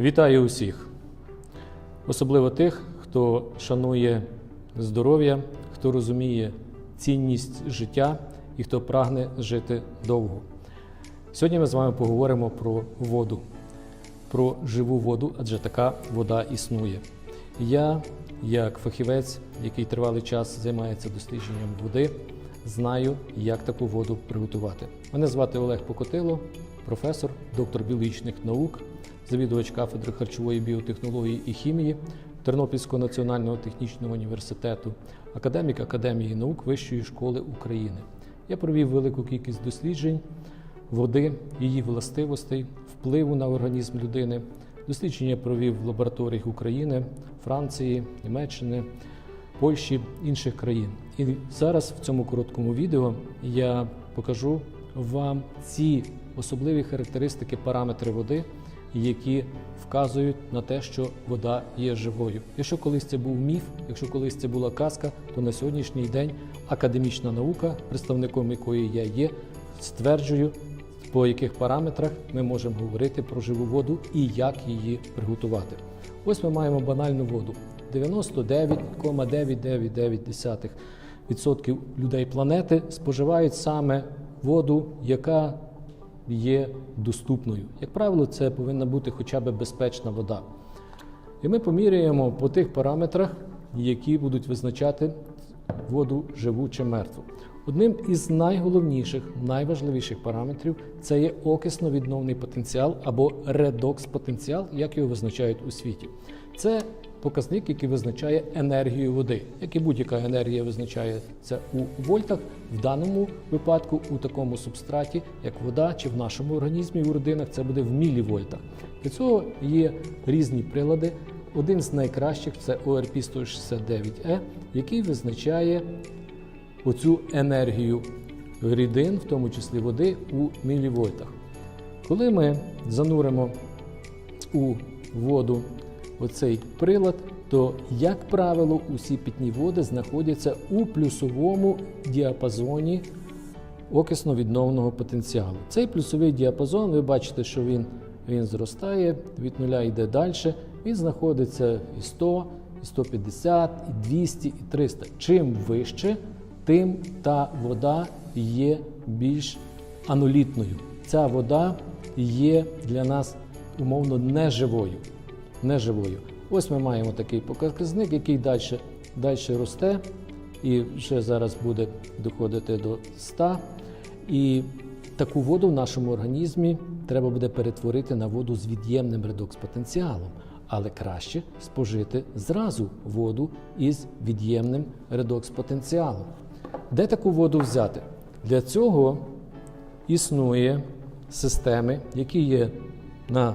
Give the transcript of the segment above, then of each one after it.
Вітаю усіх, особливо тих, хто шанує здоров'я, хто розуміє цінність життя і хто прагне жити довго. Сьогодні ми з вами поговоримо про воду, про живу воду, адже така вода існує. Я, як фахівець, який тривалий час займається дослідженням води, знаю, як таку воду приготувати. Мене звати Олег Покотило, професор, доктор біологічних наук, завідувач кафедри харчової біотехнології і хімії Тернопільського національного технічного університету, академік Академії наук Вищої школи України. Я провів велику кількість досліджень води, її властивостей, впливу на організм людини. Дослідження провів в лабораторіях України, Франції, Німеччини, Польщі, інших країн. І зараз в цьому короткому відео я покажу вам ці особливі характеристики, параметри води, які вказують на те, що вода є живою. Якщо колись це був міф, якщо колись це була казка, то на сьогоднішній день академічна наука, представником якої я є, стверджую, по яких параметрах ми можемо говорити про живу воду і як її приготувати. Ось ми маємо банальну воду. 99,999% людей планети споживають саме воду, яка є доступною. Як правило, це повинна бути хоча б безпечна вода. І ми поміряємо по тих параметрах, які будуть визначати воду живу чи мертву. Одним із найголовніших, найважливіших параметрів це є окисно-відновний потенціал або редокс-потенціал, як його визначають у світі. Це показник, який визначає енергію води. Як і будь-яка енергія визначається у вольтах, в даному випадку у такому субстраті, як вода, чи в нашому організмі у родинах це буде в мілівольтах. Для цього є різні прилади. Один з найкращих це ORP 169E, який визначає оцю енергію рідин, в тому числі води, у мілівольтах. Коли ми зануримо у воду оцей прилад, то, як правило, усі питні води знаходяться у плюсовому діапазоні окисно-відновного потенціалу. Цей плюсовий діапазон, ви бачите, що він, він зростає, від нуля йде далі. Він знаходиться і 100, і 150, і 200, і 300. Чим вище, тим та вода є більш анулітною. Ця вода є для нас умовно неживою. Неживою. Ось ми маємо такий показник, який далі, далі росте, і вже зараз буде доходити до 100. І таку воду в нашому організмі треба буде перетворити на воду з від'ємним редокс-потенціалом. Але краще спожити зразу воду із від'ємним редокс-потенціалом. Де таку воду взяти? Для цього існує системи, які є на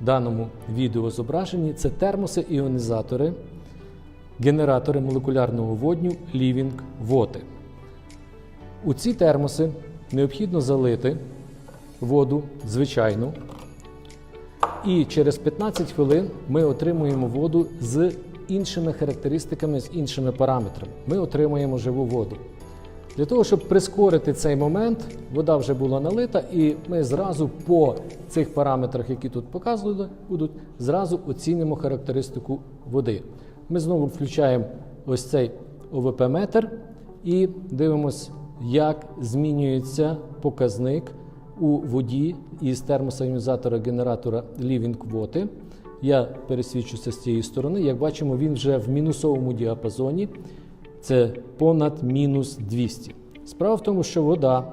даному відеозображенні. Це термоси-іонізатори, генератори молекулярного водню Living Water. У ці термоси необхідно залити воду звичайну. І через 15 хвилин ми отримуємо воду з іншими характеристиками, з іншими параметрами. Ми отримуємо живу воду. Для того, щоб прискорити цей момент, вода вже була налита, і ми зразу по цих параметрах, які тут показували, будуть, зразу оцінимо характеристику води. Ми знову включаємо ось цей ОВП-метр і дивимося, як змінюється показник у воді із термосайонізатора генератора Living Water. Я пересвідчуся з цієї сторони. Як бачимо, він вже в мінусовому діапазоні. Це понад мінус 200. Справа в тому, що вода,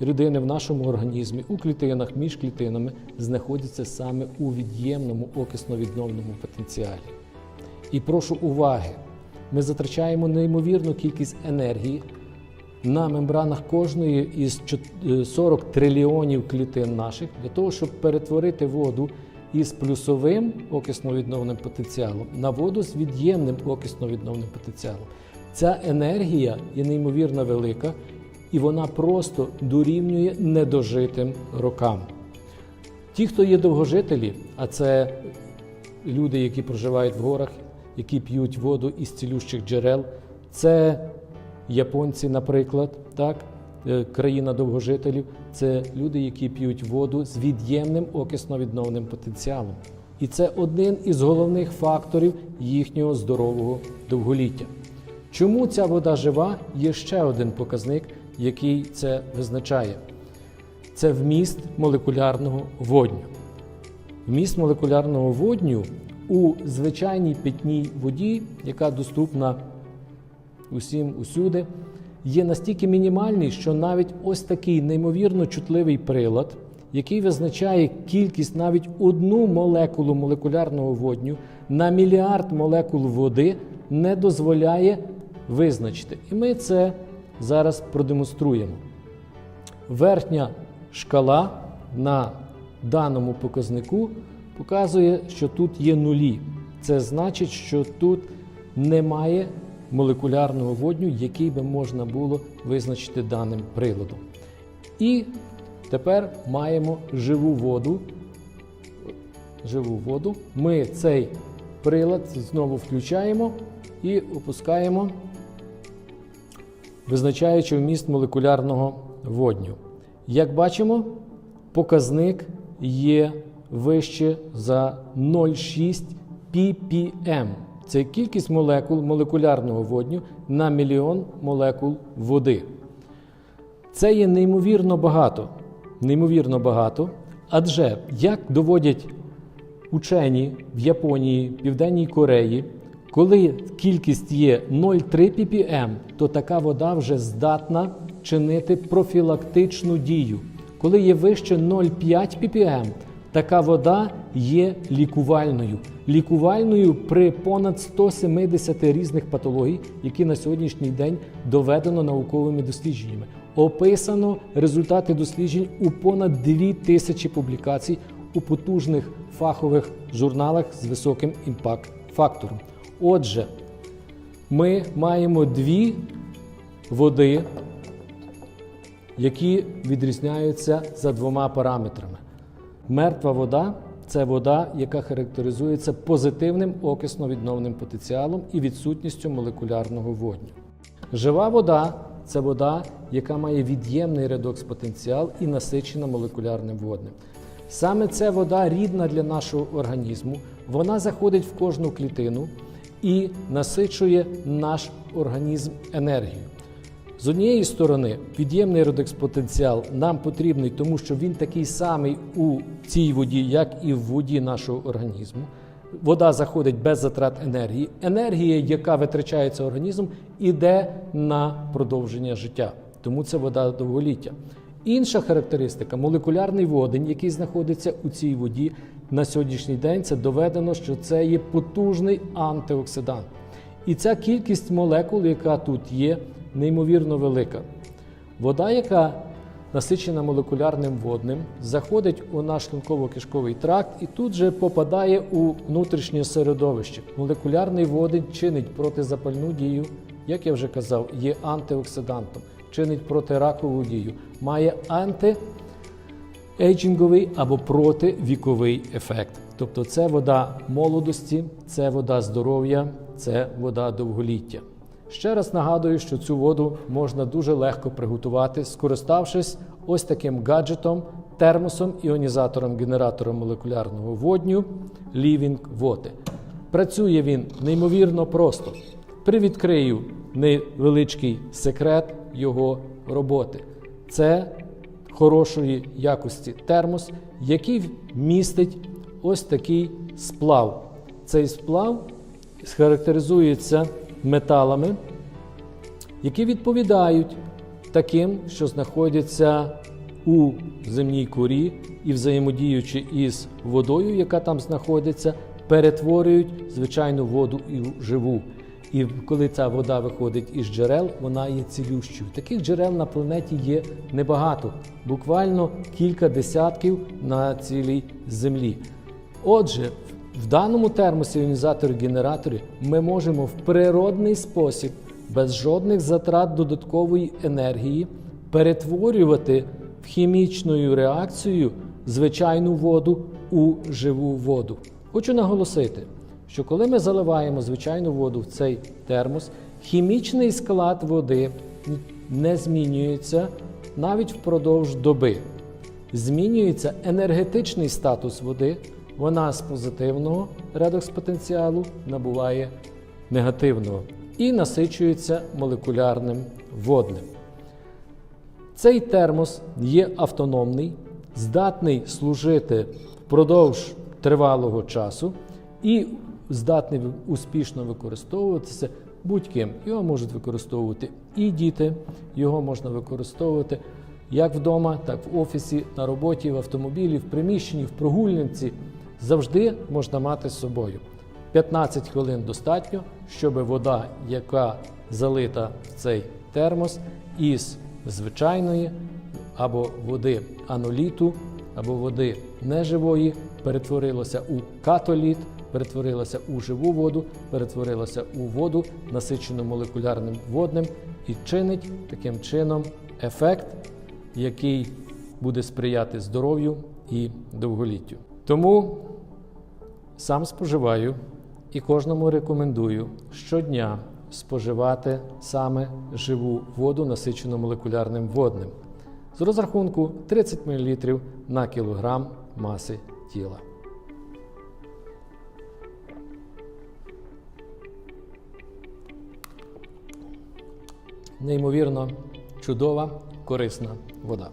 рідини в нашому організмі, у клітинах, між клітинами знаходяться саме у від'ємному окисно-відновному потенціалі. І прошу уваги, ми затрачаємо неймовірну кількість енергії на мембранах кожної із 40 трильйонів клітин наших для того, щоб перетворити воду із плюсовим окисно-відновним потенціалом на воду з від'ємним окисно-відновним потенціалом. Ця енергія є неймовірно велика, і вона просто дорівнює недожитим рокам. Ті, хто є довгожителі, а це люди, які проживають в горах, які п'ють воду із цілющих джерел, це японці, наприклад, так, е, країна довгожителів, це люди, які п'ють воду з від'ємним окисно-відновним потенціалом. І це один із головних факторів їхнього здорового довголіття. Чому ця вода жива? Є ще один показник, який це визначає. Це вміст молекулярного водню. Вміст молекулярного водню у звичайній питній воді, яка доступна усім усюди, є настільки мінімальний, що навіть ось такий неймовірно чутливий прилад, який визначає кількість навіть одну молекулу молекулярного водню на мільярд молекул води, не дозволяє визначити. І ми це зараз продемонструємо. Верхня шкала на даному показнику показує, що тут є нулі. Це значить, що тут немає молекулярного водню, який би можна було визначити даним приладом. І тепер маємо живу воду. Живу воду. Ми цей прилад знову включаємо і опускаємо, визначаючи вміст молекулярного водню. Як бачимо, показник є вище за 0,6 ppm. Це кількість молекул молекулярного водню на мільйон молекул води. Це є неймовірно багато. Неймовірно багато. Адже, як доводять учені в Японії, Південній Кореї, коли кількість є 0,3 ppm, то така вода вже здатна чинити профілактичну дію. Коли є вище 0,5 ppm, така вода є лікувальною. Лікувальною при понад 170 різних патологій, які на сьогоднішній день доведено науковими дослідженнями. Описано результати досліджень у понад 2000 публікацій у потужних фахових журналах з високим імпакт-фактором. Отже, ми маємо дві води, які відрізняються за двома параметрами. Мертва вода це вода, яка характеризується позитивним окисно-відновним потенціалом і відсутністю молекулярного водню. Жива вода це вода, яка має від'ємний редокс-потенціал і насичена молекулярним водним. Саме ця вода рідна для нашого організму, вона заходить в кожну клітину і насичує наш організм енергією. З однієї сторони, під'ємний редекс-потенціал нам потрібний, тому що він такий самий у цій воді, як і в воді нашого організму. Вода заходить без затрат енергії. Енергія, яка витрачається організмом, іде на продовження життя. Тому це вода довголіття. Інша характеристика молекулярний водень, який знаходиться у цій воді на сьогоднішній день, це доведено, що це є потужний антиоксидант. І ця кількість молекул, яка тут є, неймовірно велика. Вода, яка насичена молекулярним водним, заходить у наш шлунково-кишковий тракт і тут же попадає у внутрішнє середовище. Молекулярний водень чинить протизапальну дію, як я вже казав, є антиоксидантом, чинить протиракову дію, має анти ейджинговий або противіковий ефект. Тобто це вода молодості, це вода здоров'я, це вода довголіття. Ще раз нагадую, що цю воду можна дуже легко приготувати, скориставшись ось таким гаджетом, термосом, іонізатором, генератором молекулярного водню Living Water. Працює він неймовірно просто. Привідкрию невеличкий секрет його роботи. Це хорошої якості термос, який містить ось такий сплав. Цей сплав схарактеризується металами, які відповідають таким, що знаходяться у земній корі і взаємодіючи із водою, яка там знаходиться, перетворюють звичайну воду і живу. І коли ця вода виходить із джерел, вона є цілющою. Таких джерел на планеті є небагато, буквально кілька десятків на цілій землі. Отже, в даному термосі іонізаторі генераторі ми можемо в природний спосіб, без жодних затрат додаткової енергії, перетворювати в хімічною реакцією звичайну воду у живу воду. Хочу наголосити, що коли ми заливаємо звичайну воду в цей термос, хімічний склад води не змінюється навіть впродовж доби змінюється енергетичний статус води, вона з позитивного редокс-потенціалу набуває негативного і насичується молекулярним водним. Цей термос є автономний, здатний служити впродовж тривалого часу і здатний успішно використовуватися будь-ким. Його можуть використовувати і діти, його можна використовувати як вдома, так в офісі, на роботі, в автомобілі, в приміщенні, в прогульниці. Завжди можна мати з собою. 15 хвилин достатньо, щоб вода, яка залита в цей термос, із звичайної або води аноліту, або води неживої, перетворилася у католіт, перетворилася у живу воду, перетворилася у воду, насичену молекулярним водним, і чинить таким чином ефект, який буде сприяти здоров'ю і довголіттю. Тому сам споживаю і кожному рекомендую щодня споживати саме живу воду, насичену молекулярним водним з розрахунку 30 мл на кілограм маси тіла. Неймовірно чудова, корисна вода.